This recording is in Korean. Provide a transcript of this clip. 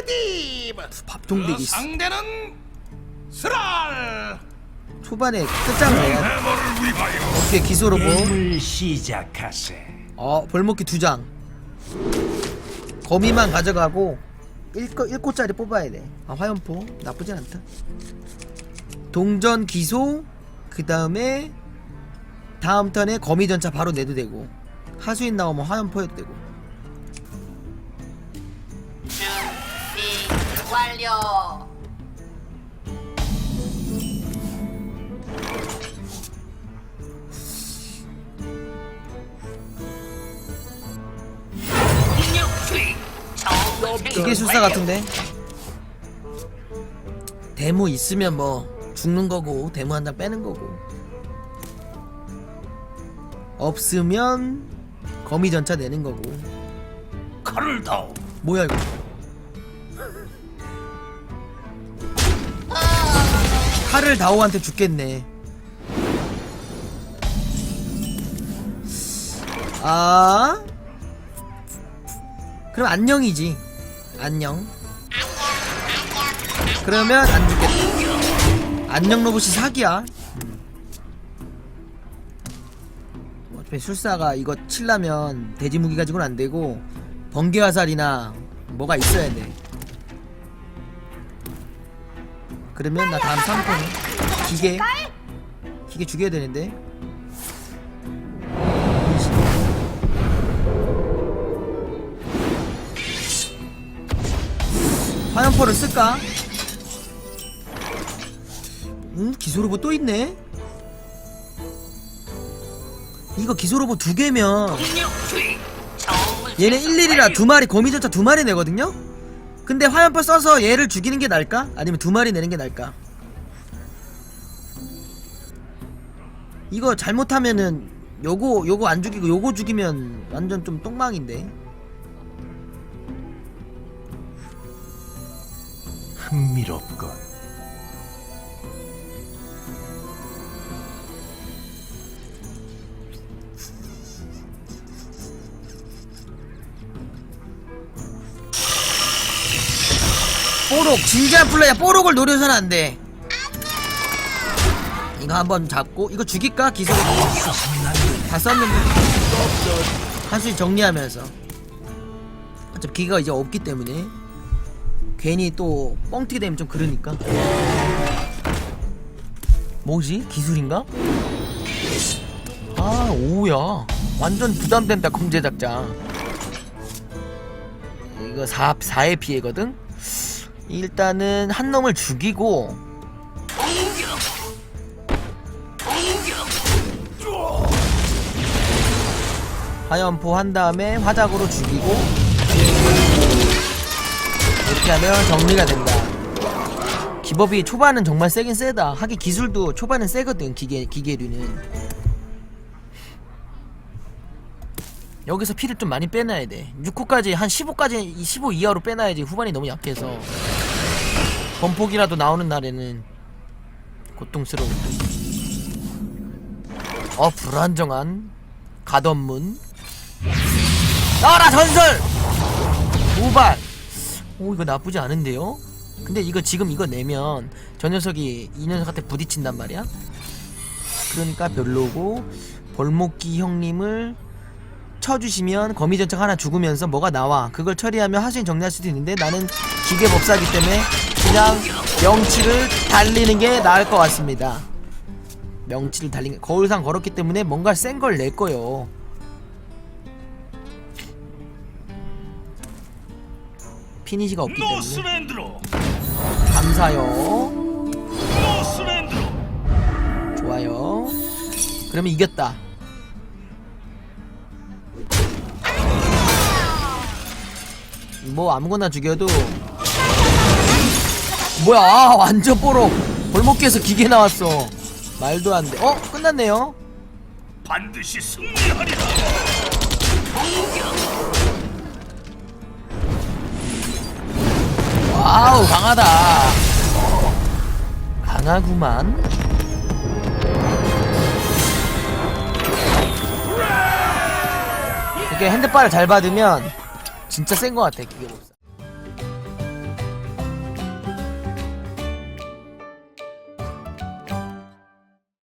레디브 밥통대기 그 상대는 스랄! 초반에 끝장을 해머를 위하여. 어떻게 기소로 보 게임을 시작하세. 어 벌목기 두 장. 거미만 가져가고 1코, 1코짜리 뽑아야 돼. 아, 화염포? 나쁘진 않다. 동전 기소 그 다음에 다음 턴에 거미 전차 바로 내도 되고. 하수인 나오면 화염포 해도 되고 기계술사 같은데. 데모 있으면 뭐 죽는 거고 데모 한 장 빼는 거고. 없으면 거미 전차 내는 거고. 칼을 다오. 뭐야 이거? 칼을 다오한테 죽겠네. 아? 그럼 안녕이지 안녕 그러면 안 죽겠다 안녕 로봇이 사기야 음. 어차피 술사가 이거 칠라면 돼지 무기 가지고는 안 되고 번개 화살이나 뭐가 있어야 돼. 그러면 나 다음 3턴에 기계 기계 죽여야 되는데. 화염포를 쓸까? 음 기소로봇 또 있네. 이거 기소로봇 두 개면 얘는 11이라 두 마리 거미전차 두 마리 내거든요? 근데 화염포 써서 얘를 죽이는 게 나을까? 아니면 두 마리 내는 게 나을까? 이거 잘못하면은 요거 요거 안 죽이고 요거 죽이면 완전 좀 똥망인데 흥미롭군. 뽀록 진지한 플레이야. 뽀록을 노려서는 안돼. 이거 한번 잡고 이거 죽일까? 기술 다 썼는데. 한수이 정리하면서. 어차피 기가 이제 없기 때문에 괜히 또 뻥튀기 되면 좀 그러니까 뭐지? 기술인가? 아 오야 완전 부담된다 공제작자 이거 4, 4의 피해거든? 일단은 한 놈을 죽이고. 화염포 한 다음에 화작으로 죽이고 하면 정리가 된다. 기법이 초반은 정말 세긴 세다. 하기 기술도 초반은 세거든 기계, 기계류는. 여기서 피를 좀 많이 빼놔야 돼. 6호까지 한 15까지 15 이하로 빼놔야지 후반이 너무 약해서. 범폭이라도 나오는 날에는 고통스러워 어 불안정한 가던문. 나와라 전설! 우발 오 이거 나쁘지 않은데요? 근데 이거 지금 이거 내면 저 녀석이 이 녀석한테 부딪힌단 말이야? 그러니까 별로고 볼목기 형님을 쳐주시면 거미전차가 하나 죽으면서 뭐가 나와? 그걸 처리하면 하수인 정리할 수도 있는데 나는 기계법사기 때문에 그냥 명치를 달리는 게 나을 것 같습니다. 명치를 달린 게 거울상 걸었기 때문에 뭔가 센 걸 낼 거요 피니시가 없기 때문에. 노스랜드로. 감사요. 노스랜드로. 좋아요. 그러면 이겼다. 뭐 아무거나 죽여도. 뭐야 아, 완전 뽀록 골목기에서 기계 나왔어. 말도 안돼. 어? 끝났네요. 반드시 승리하리라 와우 강하다. 강하구만. 이렇게 핸드바를 잘 받으면 진짜 센것 같아 기계